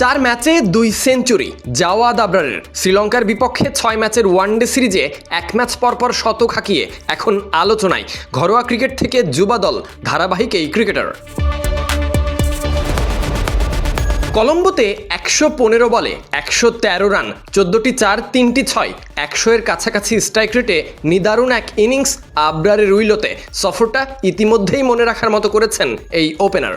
চার ম্যাচে দুই সেঞ্চুরি। জাওয়াদ আবরারের। শ্রীলঙ্কার বিপক্ষে ছয় ম্যাচের ওয়ানডে সিরিজে এক ম্যাচ পরপর শতক হাঁকিয়ে এখন আলোচনায়। ঘরোয়া ক্রিকেট থেকে যুবা দল, ধারাবাহিক এই ক্রিকেটার। কলম্বোতে একশো পনেরো বলে একশো তেরো রান, চোদ্দটি চার, তিনটি ছয়। একশো এর কাছাকাছি স্ট্রাইক রেটে নিদারুণ এক ইনিংস আবরারের উইলোতে। সফরটা ইতিমধ্যেই মনে রাখার মতো করেছেন এই ওপেনার।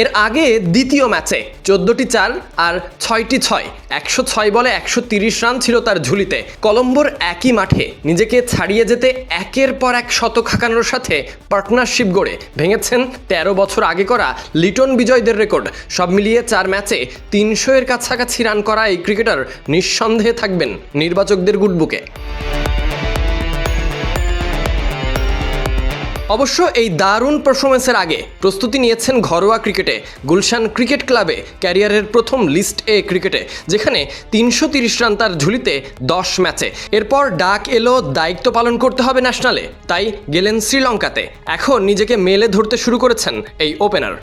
এর আগে দ্বিতীয় ম্যাচে চোদ্দটি চার আর ছয়টি ছয়। একশো ছয় বলে একশো তিরিশ রান ছিল তার ঝুলিতে। কলম্বোর একই মাঠে নিজেকে ছাড়িয়ে যেতে একের পর এক শতক হাঁকানোর সাথে পার্টনারশিপ গড়ে ভেঙেছেন তেরো বছর আগে করা লিটন বিজয়দের রেকর্ড। সব মিলিয়ে চার ম্যাচে তিনশো এর কাছাকাছি রান করা এই ক্রিকেটার নিঃসন্দেহে থাকবেন নির্বাচকদের গুডবুকে। অবশ্য এই দারুণ পারফরমেন্সের আগে প্রস্তুতি নিয়েছেন ঘরোয়া ক্রিকেটে গুলশান ক্রিকেট ক্লাবে ক্যারিয়ারের প্রথম লিস্ট এ ক্রিকেটে, যেখানে তিনশো তিরিশ রান তার ঝুলিতে দশ ম্যাচে। এরপর ডাক এলো, দায়িত্ব পালন করতে হবে ন্যাশনালে তাই গেলেন শ্রীলঙ্কাতে। এখন নিজেকে মেলে ধরতে শুরু করেছেন এই ওপেনার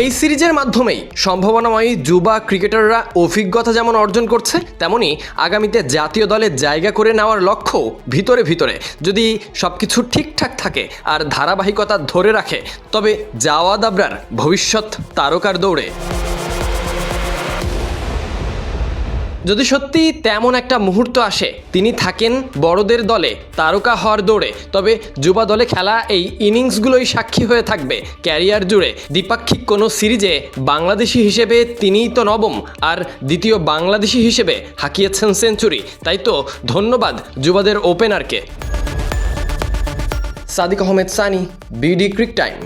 এই সিরিজের মাধ্যমেই সম্ভাবনাময়ী যুবা ক্রিকেটাররা অভিজ্ঞতা যেমন অর্জন করছে, তেমনি আগামীতে জাতীয় দলে জায়গা করে নেওয়ার লক্ষ্য ভিতরে ভিতরে। যদি সব কিছু ঠিকঠাক থাকে আর ধারাবাহিকতা ধরে রাখে, তবে জাওয়াদ আবরার ভবিষ্যৎ তারকার দৌড়ে। যদি সত্যি তেমন একটা মুহূর্ত আসে, তিনি থাকেন বড়দের দলে, তারকা হওয়ার দৌড়ে। তবে যুবা দলে খেলা এই ইনিংসগুলোই সাক্ষী হয়ে থাকবে ক্যারিয়ার জুড়ে। দ্বিপাক্ষিক কোনো সিরিজে বাংলাদেশি হিসেবে তিনিই তো নবম, আর দ্বিতীয় বাংলাদেশি হিসেবে হাঁকিয়েছেন সেঞ্চুরি। তাই তো ধন্যবাদ যুবাদের ওপেনারকে। Sadik Ahmed Sunny, BD Cric Time.